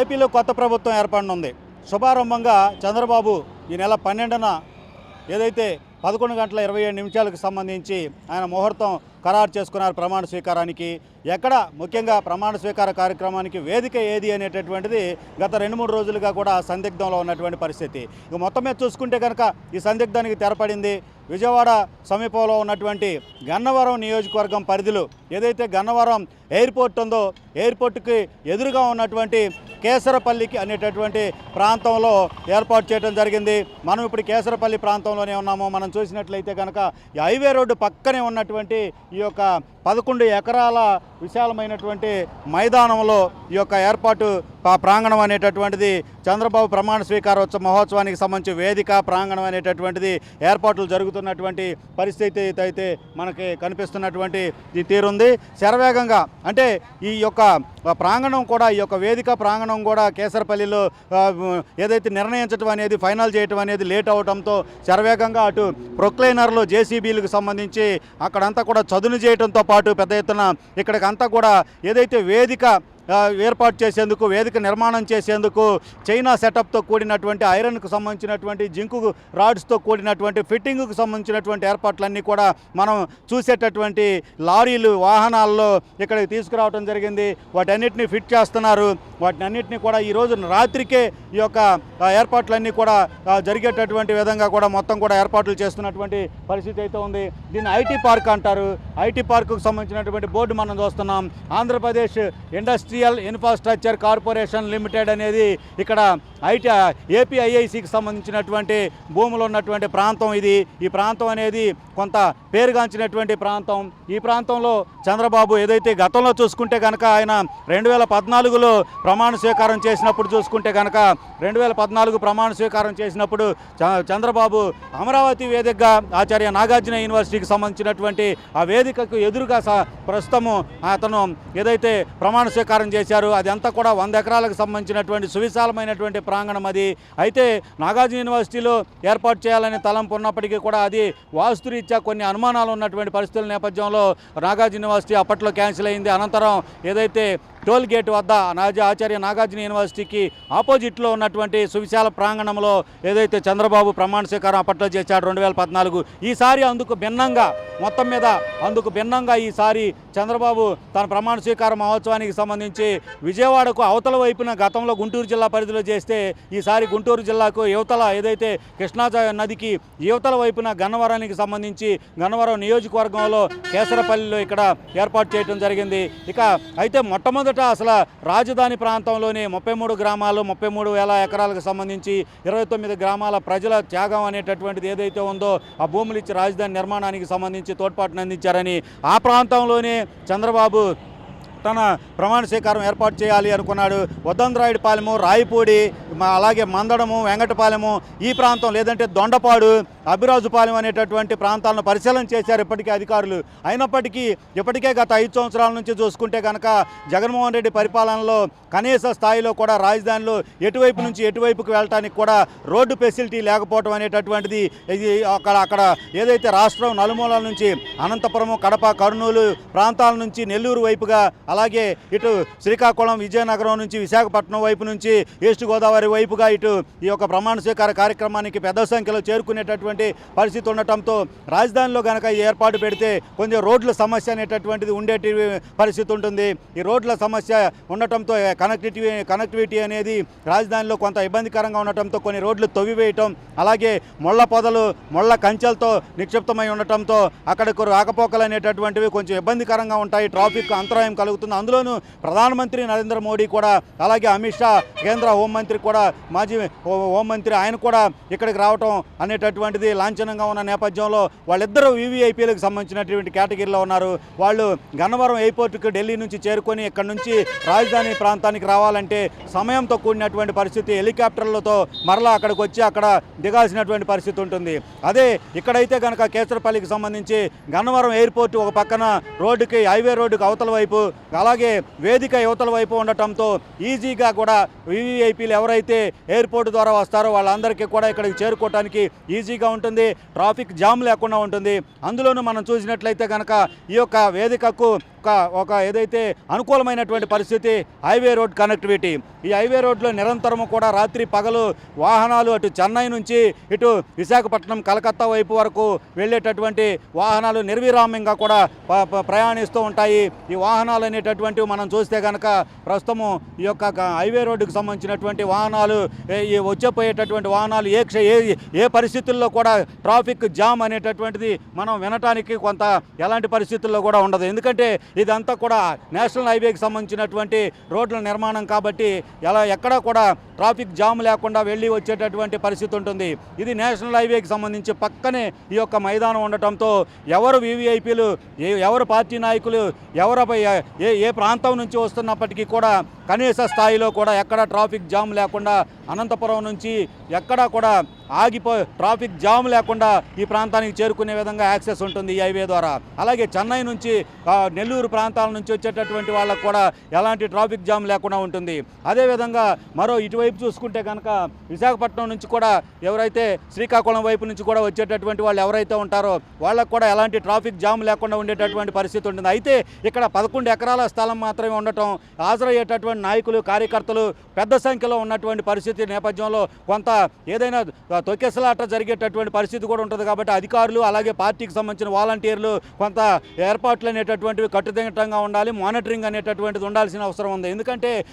ఏపీలో కొత్త ప్రభుత్వం ఏర్పడనుంది. శుభారంభంగా చంద్రబాబు ఈ నెల పన్నెండున ఏదైతే పదకొండు గంటల ఇరవై ఏడు నిమిషాలకు సంబంధించి ఆయన ముహూర్తం ఖరారు చేసుకున్నారు ప్రమాణ స్వీకారానికి. ఎక్కడ? ముఖ్యంగా ప్రమాణ స్వీకార కార్యక్రమానికి వేదిక ఏది అనేటటువంటిది గత రెండు మూడు రోజులుగా కూడా సందిగ్ధంలో ఉన్నటువంటి పరిస్థితి. ఇక మొత్తం మీద చూసుకుంటే కనుక ఈ సందిగ్ధానికి తెరపడింది విజయవాడ సమీపంలో ఉన్నటువంటి గన్నవరం నియోజకవర్గం పరిధిలో. ఏదైతే గన్నవరం ఎయిర్పోర్ట్ ఉందో ఎయిర్పోర్ట్కి ఎదురుగా ఉన్నటువంటి కేసరపల్లికి అనేటటువంటి ప్రాంతంలో ఏర్పాటు చేయడం జరిగింది. మనం ఇప్పుడు కేసరపల్లి ప్రాంతంలోనే ఉన్నాము. మనం చూసినట్లయితే కనుక ఈ హైవే రోడ్డు పక్కనే ఉన్నటువంటి ఈ యొక్క పదకొండు ఎకరాల విశాలమైనటువంటి మైదానంలో ఈ యొక్క ఏర్పాటు ప్రాంగణం అనేటటువంటిది చంద్రబాబు ప్రమాణ స్వీకారోత్సవ మహోత్సవానికి సంబంధించి వేదిక ప్రాంగణం అనేటటువంటిది ఏర్పాట్లు జరుగుతున్నటువంటి పరిస్థితి అయితే మనకి కనిపిస్తున్నటువంటి ఈ తీరుంది. శరవేగంగా అంటే ఈ యొక్క ప్రాంగణం కూడా ఈ యొక్క వేదిక ప్రాంగణం కూడా కేసరపల్లిలో ఏదైతే నిర్ణయించడం అనేది ఫైనల్ చేయటం అనేది లేట్ అవడంతో శరవేగంగా అటు ప్రొక్లైనర్లు జేసీబీలకు సంబంధించి అక్కడంతా కూడా చదును చేయడంతో పాటు పెద్ద ఎత్తున ఇక్కడికంతా కూడా ఏదైతే వేదిక ఏర్పాటు చేసేందుకు వేదిక నిర్మాణం చేసేందుకు చైనా సెటప్తో కూడినటువంటి ఐరన్కు సంబంధించినటువంటి జింకు రాడ్స్తో కూడినటువంటి ఫిట్టింగ్కు సంబంధించినటువంటి ఏర్పాట్లన్నీ కూడా మనం చూసేటటువంటి లారీలు వాహనాల్లో ఇక్కడికి తీసుకురావడం జరిగింది. వాటన్నిటిని ఫిట్ చేస్తున్నారు. వాటిని కూడా ఈరోజు రాత్రికే ఈ యొక్క ఏర్పాట్లన్నీ కూడా జరిగేటటువంటి విధంగా కూడా మొత్తం కూడా ఏర్పాట్లు చేస్తున్నటువంటి పరిస్థితి అయితే ఉంది. దీన్ని ఐటీ పార్క్ అంటారు. ఐటీ పార్కుకు సంబంధించినటువంటి బోర్డు మనం చూస్తున్నాం. Andhra Pradesh industry industrial infrastructure corporation limited అనేది ఇక్కడ ఐటీ ఏపీఐఐసికి సంబంధించినటువంటి భూములు ఉన్నటువంటి ప్రాంతం ఇది. ఈ ప్రాంతం అనేది కొంత పేరుగాంచినటువంటి ప్రాంతం. ఈ ప్రాంతంలో చంద్రబాబు ఏదైతే గతంలో చూసుకుంటే కనుక ఆయన రెండు వేల పద్నాలుగులో ప్రమాణ స్వీకారం చేసినప్పుడు చూసుకుంటే కనుక రెండు వేల పద్నాలుగు ప్రమాణ స్వీకారం చేసినప్పుడు చంద్రబాబు అమరావతి వేదికగా ఆచార్య నాగార్జున యూనివర్సిటీకి సంబంధించినటువంటి ఆ వేదికకు ఎదురుగా ప్రస్తుతము అతను ఏదైతే ప్రమాణ స్వీకారం చేశారో. అది అదంతా కూడా వంద ఎకరాలకు సంబంధించినటువంటి సువిశాలమైనటువంటి ప్రాంగణం అది. అయితే నాగార్జున యూనివర్సిటీలో ఏర్పాటు చేయాలనే తలంపు ఉన్నప్పటికీ కూడా అది వాస్తురీత్యా కొన్ని అనుమానాలు ఉన్నటువంటి పరిస్థితుల నేపథ్యంలో నాగార్జున యూనివర్సిటీ అప్పట్లో క్యాన్సిల్ అయింది. అనంతరం ఏదైతే టోల్ గేట్ వద్ద నాజీ ఆచార్య నాగార్జున యూనివర్సిటీకి ఆపోజిట్లో ఉన్నటువంటి సువిశాల ప్రాంగణంలో ఏదైతే చంద్రబాబు ప్రమాణ స్వీకారం అప్పట్లో చేశాడు రెండు వేల పద్నాలుగు ఈసారి అందుకు భిన్నంగా మొత్తం మీద అందుకు భిన్నంగా ఈసారి చంద్రబాబు తన ప్రమాణ స్వీకార మహోత్సవానికి సంబంధించి విజయవాడకు అవతల వైపున గతంలో గుంటూరు జిల్లా పరిధిలో చేస్తే ఈసారి గుంటూరు జిల్లాకు యువతల ఏదైతే కృష్ణా నదికి యువతల వైపున గన్నవరానికి సంబంధించి గన్నవరం నియోజకవర్గంలో కేసరపల్లిలో ఇక్కడ ఏర్పాటు చేయడం జరిగింది. ఇక అయితే మొట్టమొదటి అసలు రాజధాని ప్రాంతంలోని ముప్పై మూడు గ్రామాలు ముప్పై మూడు వేల ఎకరాలకు సంబంధించి ఇరవై తొమ్మిది గ్రామాల ప్రజల త్యాగం అనేటటువంటిది ఏదైతే ఉందో ఆ భూములు ఇచ్చి రాజధాని నిర్మాణానికి సంబంధించి తోడ్పాటును అందించారని ఆ ప్రాంతంలోనే చంద్రబాబు తన ప్రమాణ స్వీకారం ఏర్పాటు చేయాలి అనుకున్నాడు. వద్దంద్రాయుడిపాలెము రాయపూడి అలాగే మందడము వెంకటపాలెము ఈ ప్రాంతం లేదంటే దొండపాడు అభిరాజుపాలెం అనేటటువంటి ప్రాంతాలను పరిశీలన చేశారు ఇప్పటికే అధికారులు. అయినప్పటికీ ఇప్పటికే గత ఐదు సంవత్సరాల నుంచి చూసుకుంటే కనుక జగన్మోహన్ రెడ్డి పరిపాలనలో కనీస స్థాయిలో కూడా రాజధానిలో ఎటువైపు నుంచి ఎటువైపుకు వెళ్ళటానికి కూడా రోడ్డు ఫెసిలిటీ లేకపోవడం అనేటటువంటిది ఇది అక్కడ అక్కడ ఏదైతే రాష్ట్రం నలుమూలల నుంచి అనంతపురం కడప కర్నూలు ప్రాంతాల నుంచి నెల్లూరు వైపుగా అలాగే ఇటు శ్రీకాకుళం విజయనగరం నుంచి విశాఖపట్నం వైపు నుంచి ఈస్ట్ గోదావరి వైపుగా ఇటు ఈ యొక్క ప్రమాణ స్వీకార కార్యక్రమానికి పెద్ద సంఖ్యలో చేరుకునేటటువంటి పరిస్థితి ఉండటంతో రాజధానిలో గనక ఏర్పాటు పెడితే కొంచెం రోడ్ల సమస్య అనేటటువంటిది ఉండేటి పరిస్థితి ఉంటుంది. ఈ రోడ్ల సమస్య ఉండటంతో కనెక్టివిటీ కనెక్టివిటీ అనేది రాజధానిలో కొంత ఇబ్బందికరంగా ఉండటంతో కొన్ని రోడ్లు తవ్వివేయటం అలాగే మొళ్ళ పొదలు మొళ్ళ కంచెలతో నిక్షిప్తమై ఉండటంతో అక్కడకు రాకపోకలు అనేటటువంటివి కొంచెం ఇబ్బందికరంగా ఉంటాయి. ట్రాఫిక్ అంతరాయం కలుగుతుంది. అందులోనూ ప్రధానమంత్రి నరేంద్ర మోడీ కూడా అలాగే అమిత్ షా కేంద్ర హోంమంత్రి కూడా మాజీ హోంమంత్రి ఆయన కూడా ఇక్కడికి రావటం అనేటటువంటిది లాంఛనంగా ఉన్న నేపథ్యంలో వాళ్ళిద్దరూ వివిఐపీలకు సంబంధించినటువంటి కేటగిరీలో ఉన్నారు. వాళ్ళు గన్నవరం ఎయిర్పోర్ట్కి ఢిల్లీ నుంచి చేరుకొని ఇక్కడ నుంచి రాజధాని ప్రాంతానికి రావాలంటే సమయంతో కూడినటువంటి పరిస్థితి హెలికాప్టర్లతో మరలా అక్కడికి వచ్చి అక్కడ దిగాల్సినటువంటి పరిస్థితి ఉంటుంది. అదే ఇక్కడైతే కనుక కేసరపల్లికి సంబంధించి గన్నవరం ఎయిర్పోర్ట్ ఒక పక్కన రోడ్డుకి హైవే రోడ్డుకి అవతల వైపు అలాగే వేదిక యువతల వైపు ఉండటంతో ఈజీగా కూడా వివిఐపీలు ఎవరైతే ఎయిర్పోర్ట్ ద్వారా వస్తారో వాళ్ళందరికీ కూడా ఇక్కడికి చేరుకోవడానికి ఈజీగా పీస్ఫుల్గా ఉంటుంది ట్రాఫిక్ జామ్ లేకుండా ఉంటుంది. అందులోనూ మనం చూసినట్లయితే కనుక ఈ యొక్క వేదికకు ఒక ఒక ఏదైతే అనుకూలమైనటువంటి పరిస్థితి హైవే రోడ్ కనెక్టివిటీ. ఈ హైవే రోడ్లో నిరంతరము కూడా రాత్రి పగలు వాహనాలు అటు చెన్నై నుంచి ఇటు విశాఖపట్నం కలకత్తా వైపు వరకు వెళ్ళేటటువంటి వాహనాలు నిర్విరామ్యంగా కూడా ప్రయాణిస్తూ ఉంటాయి. ఈ వాహనాలు అనేటటువంటివి మనం చూస్తే కనుక ప్రస్తుతము ఈ యొక్క హైవే రోడ్డుకు సంబంధించినటువంటి వాహనాలు ఈ ఈ వచ్చేపోయేటటువంటి వాహనాలు ఏ ఏ ఏ పరిస్థితుల్లో కూడా ట్రాఫిక్ జామ్ అనేటటువంటిది మనం వినటానికి కొంత ఎలాంటి పరిస్థితుల్లో కూడా ఉండదు. ఎందుకంటే ఇదంతా కూడా నేషనల్ హైవేకి సంబంధించినటువంటి రోడ్ల నిర్మాణం కాబట్టి ఎలా ఎక్కడా కూడా ట్రాఫిక్ జామ్ లేకుండా వెళ్ళి వచ్చేటటువంటి పరిస్థితి ఉంటుంది. ఇది నేషనల్ హైవేకి సంబంధించి పక్కనే ఈ యొక్క మైదానం ఉండటంతో ఎవరు వీవీఐపీలు ఎవరు పార్టీ నాయకులు ఎవరు ఏ ఏ ప్రాంతం నుంచి వస్తున్నప్పటికీ కూడా కనీస స్థాయిలో కూడా ఎక్కడ ట్రాఫిక్ జామ్ లేకుండా అనంతపురం నుంచి ఎక్కడా కూడా ఆగిపో ట్రాఫిక్ జామ్ లేకుండా ఈ ప్రాంతానికి చేరుకునే విధంగా యాక్సెస్ ఉంటుంది ఈ హైవే ద్వారా. అలాగే చెన్నై నుంచి నెల్లూరు ప్రాంతాల నుంచి వచ్చేటటువంటి వాళ్ళకు కూడా ఎలాంటి ట్రాఫిక్ జామ్ లేకుండా ఉంటుంది. అదేవిధంగా మరో ఇటువైపు చూసుకుంటే కనుక విశాఖపట్నం నుంచి కూడా ఎవరైతే శ్రీకాకుళం వైపు నుంచి కూడా వచ్చేటటువంటి వాళ్ళు ఎవరైతే ఉంటారో వాళ్ళకు కూడా ఎలాంటి ట్రాఫిక్ జామ్ లేకుండా ఉండేటటువంటి పరిస్థితి ఉంటుంది. అయితే ఇక్కడ పదకొండు ఎకరాల స్థలం మాత్రమే ఉండటం హాజరయ్యేటటువంటి నాయకులు కార్యకర్తలు పెద్ద సంఖ్యలో ఉన్నటువంటి పరిస్థితి నేపథ్యంలో కొంత ఏదైనా తొక్కెసలాట జరిగేటటువంటి పరిస్థితి కూడా ఉంటుంది కాబట్టి అధికారులు అలాగే పార్టీకి సంబంధించిన వాలంటీర్లు కొంత ఏర్పాట్లు అనేటటువంటివి కట్టుదిట్టంగా ఉండాలి మానిటరింగ్ అనేటటువంటిది ఉండాల్సిన అవసరం ఉంది. ఎందుకంటే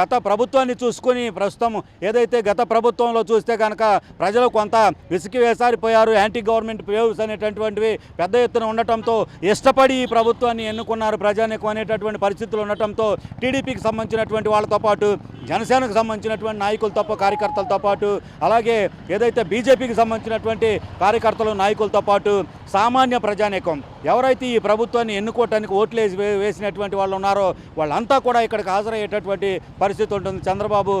గత ప్రభుత్వాన్ని చూసుకొని ప్రస్తుతం ఏదైతే గత ప్రభుత్వంలో చూస్తే కనుక ప్రజలు కొంత విసికి వేసారిపోయారు యాంటీ గవర్నమెంట్ వేవ్స్ అనేటటువంటివి పెద్ద ఎత్తున ఉండటంతో ఇష్టపడి ఈ ప్రభుత్వాన్ని ఎన్నుకున్నారు ప్రజానికం అనేటటువంటి పరిస్థితులు ఉండటంతో టీడీపీకి సంబంధించినటువంటి వాళ్ళతో పాటు జనసేనకు సంబంధించినటువంటి నాయకులతో కార్యకర్తలతో పాటు అలాగే ఏదైతే బీజేపీకి సంబంధించినటువంటి కార్యకర్తలు నాయకులతో పాటు సామాన్య ప్రజానీకం. ఎవరైతే ఈ ప్రభుత్వాన్ని ఎన్నుకోవటానికి ఓట్లు వేసి వే- వేసినటువంటి వాళ్ళు ఉన్నారో వాళ్ళంతా కూడా ఇక్కడికి హాజరయ్యేటటువంటి పరిస్థితి ఉంటుంది. చంద్రబాబు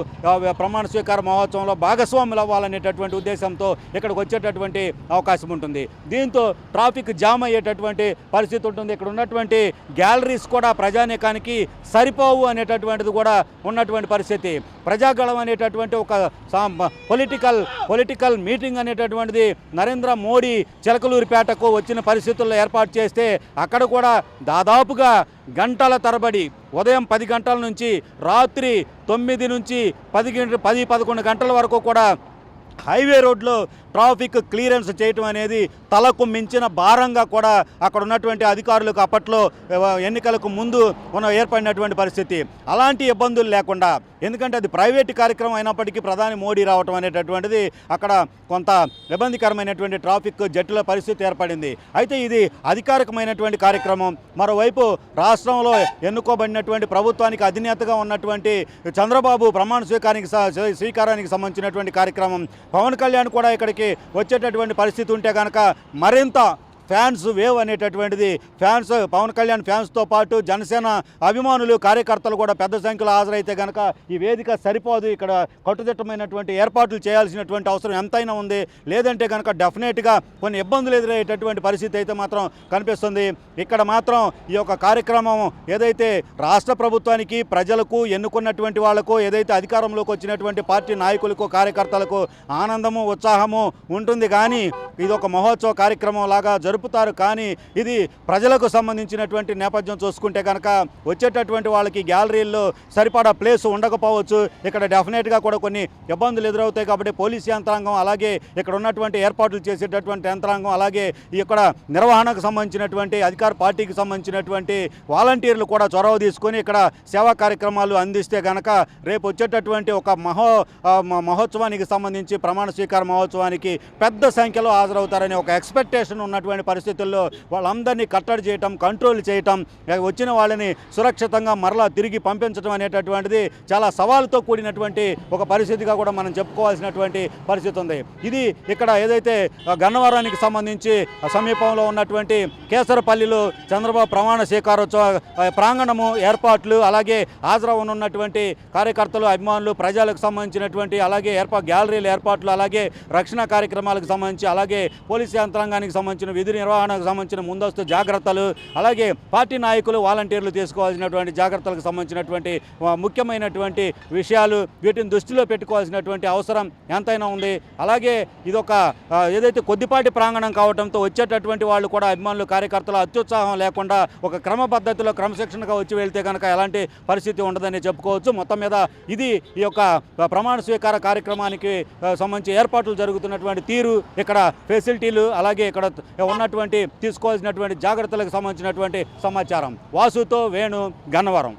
ప్రమాణ స్వీకార మహోత్సవంలో భాగస్వాములు అవ్వాలనేటటువంటి ఉద్దేశంతో ఇక్కడికి వచ్చేటటువంటి అవకాశం ఉంటుంది. దీంతో ట్రాఫిక్ జామ్ అయ్యేటటువంటి పరిస్థితి ఉంటుంది. ఇక్కడ ఉన్నటువంటి గ్యాలరీస్ కూడా ప్రజానీకానికి సరిపోవు అనేటటువంటిది కూడా ఉన్నటువంటి పరిస్థితి. ప్రజాగళం అనేటటువంటి ఒక పొలిటికల్ పొలిటికల్ మీటింగ్ అనేటటువంటిది నరేంద్ర మోడీ చిలకలూరిపేటకు వచ్చిన పరిస్థితుల్లో ఏర్పాటు చేస్తే అక్కడ కూడా దాదాపుగా గంటల తరబడి ఉదయం పది గంటల నుంచి రాత్రి తొమ్మిది నుంచి పది పది పదకొండు గంటల వరకు కూడా హైవే రోడ్లో ట్రాఫిక్ క్లియరెన్స్ చేయటం అనేది తలకు మించిన భారంగా కూడా అక్కడ ఉన్నటువంటి అధికారులకు అప్పట్లో ఎన్నికలకు ముందు ఉన్న ఏర్పడినటువంటి పరిస్థితి. అలాంటి ఇబ్బందులు లేకుండా ఎందుకంటే అది ప్రైవేట్ కార్యక్రమం అయినప్పటికీ ప్రధాని మోడీ రావటం అనేటటువంటిది అక్కడ కొంత ఇబ్బందికరమైనటువంటి ట్రాఫిక్ జట్టుల పరిస్థితి ఏర్పడింది. అయితే ఇది అధికారికమైనటువంటి కార్యక్రమం. మరోవైపు రాష్ట్రంలో ఎన్నుకోబడినటువంటి ప్రభుత్వానికి అధినేతగా ఉన్నటువంటి చంద్రబాబు ప్రమాణ స్వీకారానికి స్వీకారానికి సంబంధించినటువంటి కార్యక్రమం పవన్ కళ్యాణ్ కూడా ఇక్కడికి వచ్చేటటువంటి పరిస్థితి ఉంటే కనుక మరింత ఫ్యాన్స్ వేవ్ అనేటటువంటిది. ఫ్యాన్స్ పవన్ కళ్యాణ్ ఫ్యాన్స్తో పాటు జనసేన అభిమానులు కార్యకర్తలు కూడా పెద్ద సంఖ్యలో హాజరైతే కనుక ఈ వేదిక సరిపోదు. ఇక్కడ కట్టుదిట్టమైనటువంటి ఏర్పాట్లు చేయాల్సినటువంటి అవసరం ఎంతైనా ఉంది. లేదంటే కనుక డెఫినెట్గా కొన్ని ఇబ్బందులు ఎదురయ్యేటటువంటి పరిస్థితి అయితే మాత్రం కనిపిస్తుంది. ఇక్కడ మాత్రం ఈ యొక్క కార్యక్రమం ఏదైతే రాష్ట్ర ప్రభుత్వానికి ప్రజలకు ఎన్నుకున్నటువంటి వాళ్ళకు ఏదైతే అధికారంలోకి వచ్చినటువంటి పార్టీ నాయకులకు కార్యకర్తలకు ఆనందము ఉత్సాహము ఉంటుంది. కానీ ఇది ఒక మహోత్సవ కార్యక్రమం లాగా జరుపుతారు కానీ ఇది ప్రజలకు సంబంధించినటువంటి నేపథ్యం చూసుకుంటే కనుక వచ్చేటటువంటి వాళ్ళకి గ్యాలరీల్లో సరిపడా ప్లేస్ ఉండకపోవచ్చు. ఇక్కడ డెఫినెట్గా కూడా కొన్ని ఇబ్బందులు ఎదురవుతాయి కాబట్టి పోలీస్ యంత్రాంగం అలాగే ఇక్కడ ఉన్నటువంటి ఏర్పాట్లు చేసేటటువంటి యంత్రాంగం అలాగే ఇక్కడ నిర్వహణకు సంబంధించినటువంటి అధికార పార్టీకి సంబంధించినటువంటి వాలంటీర్లు కూడా చొరవ తీసుకొని ఇక్కడ సేవా కార్యక్రమాలు అందిస్తే కనుక రేపు వచ్చేటటువంటి ఒక మహో మహోత్సవానికి సంబంధించి ప్రమాణ స్వీకార మహోత్సవానికి పెద్ద సంఖ్యలో హాజరవుతారనే ఒక ఎక్స్పెక్టేషన్ ఉన్నటువంటి పరిస్థితుల్లో వాళ్ళందరినీ కట్టడి చేయటం కంట్రోల్ చేయటం వచ్చిన వాళ్ళని సురక్షితంగా మరలా తిరిగి పంపించడం అనేటటువంటిది చాలా సవాలుతో కూడినటువంటి ఒక పరిస్థితిగా కూడా మనం చెప్పుకోవాల్సినటువంటి పరిస్థితి ఉంది. ఇది ఇక్కడ ఏదైతే గన్నవరానికి సంబంధించి సమీపంలో ఉన్నటువంటి కేసరపల్లిలో చంద్రబాబు ప్రమాణ స్వీకారోత్సవ ప్రాంగణము ఏర్పాట్లు అలాగే హాజరవనున్నటువంటి కార్యకర్తలు అభిమానులు ప్రజలకు సంబంధించినటువంటి అలాగే ఏర్పా గ్యాలరీల ఏర్పాట్లు అలాగే రక్షణ కార్యక్రమాలకు సంబంధించి అలాగే పోలీస్ యంత్రాంగానికి సంబంధించిన విధి నిర్వహణకు సంబంధించిన ముందస్తు జాగ్రత్తలు అలాగే పార్టీ నాయకులు వాలంటీర్లు తీసుకోవాల్సినటువంటి జాగ్రత్తలకు సంబంధించినటువంటి ముఖ్యమైనటువంటి విషయాలు వీటిని దృష్టిలో పెట్టుకోవాల్సినటువంటి అవసరం ఎంతైనా ఉంది. అలాగే ఇదొక ఏదైతే కొద్దిపాటి ప్రాంగణం కావడంతో వచ్చేటటువంటి వాళ్ళు కూడా అభిమానులు కార్యకర్తలు అత్యుత్సాహం లేకుండా ఒక క్రమ పద్ధతిలో క్రమశిక్షణగా వచ్చి వెళ్తే కనుక ఎలాంటి పరిస్థితి ఉండదని చెప్పుకోవచ్చు. మొత్తం మీద ఇది ఈ యొక్క ప్రమాణ స్వీకార కార్యక్రమానికి సంబంధించి ఏర్పాట్లు జరుగుతున్నటువంటి తీరు ఇక్కడ ఫెసిలిటీలు అలాగే ఇక్కడ ఉన్న ఉన్నటువంటి తీసుకోవాల్సినటువంటి జాగ్రత్తలకు సంబంధించినటువంటి సమాచారం. వాసుతో వేణు గన్నవరం.